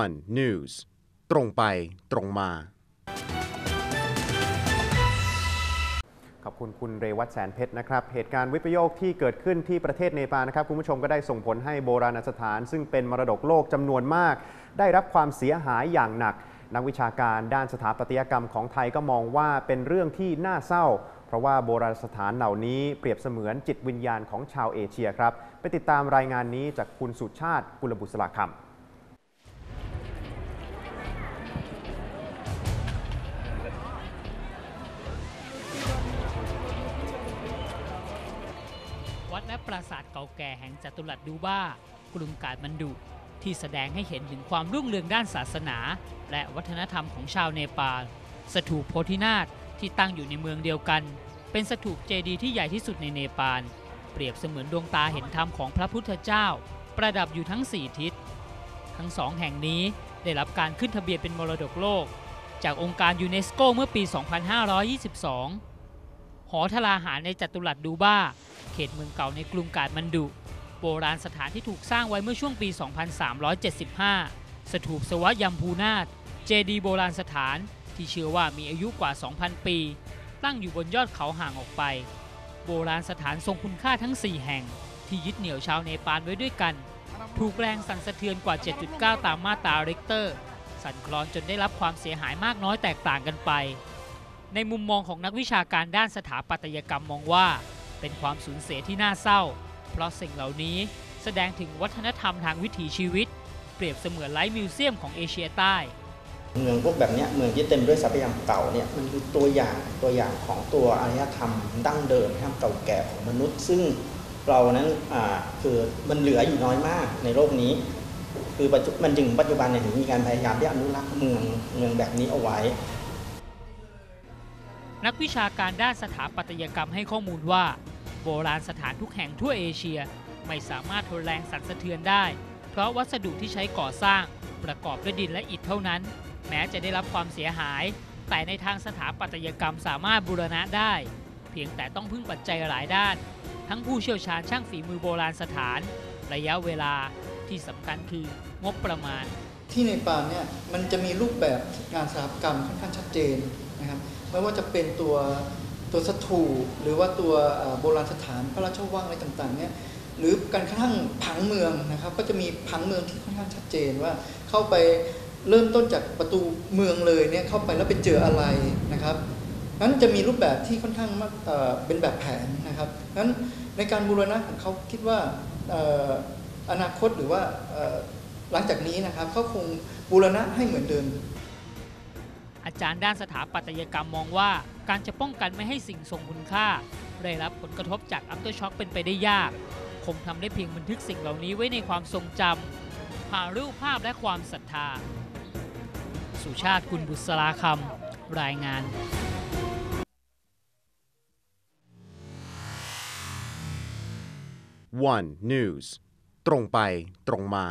One News ตรงไปตรงมา ขอบคุณคุณเรวัตแสนเพชรนะครับ เหตุการณ์วิปโยคที่เกิดขึ้นที่ประเทศเนปาลนะครับ คุณผู้ชมก็ได้ส่งผลให้โบราณสถาน ซึ่งเป็นมรดกโลกจำนวนมาก ได้รับความเสียหายอย่างหนัก นักวิชาการด้านสถาปัตยกรรมของไทยก็มองว่าเป็นเรื่องที่น่าเศร้าเพราะว่าโบราณสถานเหล่านี้เปรียบเสมือนจิตวิญญาณของชาวเอเชียครับ ไปติดตามรายงานนี้จากคุณสุชาติกุลบุษราคำ ปราสาทเก่าแก่แห่งจัตุรัสดูบ้ากรุงกาดมันดุที่แสดงให้เห็นถึงความรุ่งเรืองด้านศาสนา และวัฒนธรรมของชาวเนปาล สถูปโพธินาถที่ตั้งอยู่ในเมืองเดียวกัน เป็นสถูปเจดีย์ที่ใหญ่ที่สุดในเนปาล เปรียบเสมือนดวงตาเห็นธรรมของพระพุทธเจ้า ประดับอยู่ทั้งสี่ทิศ ทั้งสองแห่งนี้ได้รับการขึ้นทะเบียนเป็นมรดกโลก จากองค์การยูเนสโกเมื่อปี 2522 หอทลาหารในจัตุรัสดูบ้า เขตเมืองเก่าในกรุงกาดมันดุ โบราณสถานที่ถูกสร้างไว้เมื่อช่วงปี 2375 สถูปสวยัมพูนาถเจดีโบราณสถานที่เชื่อว่ามีอายุกว่า 2,000 ปี ตั้งอยู่บนยอดเขาห่างออกไป โบราณสถานทรงคุณค่าทั้ง 4 แห่ง ที่ยึดเหนี่ยวชาวเนปาลไว้ด้วยกัน ถูกแรงสั่นสะเทือนกว่า 7.9 ตามมาตราเรกเตอร์ สั่นคลอนจนได้รับความเสียหายมากน้อยแตกต่างกันไป ในมุมมองของนักวิชาการด้านสถาปัตยกรรมมองว่า เป็นความสูญเสียที่น่าเศร้า เพราะสิ่งเหล่านี้แสดงถึงวัฒนธรรมทางวิถีชีวิต เปรียบเสมือนไลฟ์มิวเซียมของเอเชียใต้เมืองพวกแบบนี้เมืองที่เต็มด้วยทรัพยากรเก่าเนี่ยมันคือตัวอย่างตัวอย่างของตัวอารยธรรมดั้งเดิมทางเก่าแก่ของมนุษย์ ซึ่งเรานั้นคือมันเหลืออยู่น้อยมากในโลกนี้ คือปัจจุมันจึงปัจจุบันเนี่ยถึงมีการพยายามที่อนุรักษ์เมืองเมืองแบบนี้เอาไว้ นักวิชาการด้านสถาปัตยกรรมให้ข้อมูลว่า โบราณสถานทุกแห่งทั่วเอเชียไม่สามารถทนแรงสั่นสะเทือนได้ เพราะวัสดุที่ใช้ก่อสร้าง ประกอบด้วยดินและอิฐเท่านั้น แม้จะได้รับความเสียหาย แต่ในทางสถาปัตยกรรมสามารถบูรณะได้ เพียงแต่ต้องพึ่งปัจจัยหลายด้าน ทั้งผู้เชี่ยวชาญช่างฝีมือโบราณสถาน ระยะเวลาที่สำคัญคืองบประมาณ ที่ในปานเนี่ยมันจะมีรูปแบบงานสถาปัตยกรรมค่อนข้างชัดเจนนะครับ ไม่ว่าจะเป็นตัวตัวสถูปหรือว่าตัวโบราณสถานพระราชวังอะไรต่างๆเนี่ยหรือการกระทั่งผังเมืองนะครับ ก็จะมีผังเมืองที่ค่อนข้างชัดเจนว่าเข้าไปเริ่มต้นจากประตูเมืองเลยเนี่ยเข้าไปแล้วไปเจออะไรนะครับนั้นจะมีรูปแบบที่ค่อนข้างมากเป็นแบบแผนนะครับนั้นในการบูรณะของเขาคิดว่าอนาคตหรือว่าหลังจากนี้นะครับเขาคงบูรณะให้เหมือนเดิม อาจารย์ด้านสถาปัตยกรรมมองว่า การจะป้องกันไม่ให้สิ่งทรงคุณค่า ได้รับผลกระทบจากอั t เ r อร์ช็อคเป็นไปได้ยาก คงทำได้เพียงบันทึกสิ่งเหล่านี้ไว้ในความทรงจำผ่านรูปภาพและความศรัทธา สุชาติกุลบุษราคำรายงาน One News ตรงไปตรงมา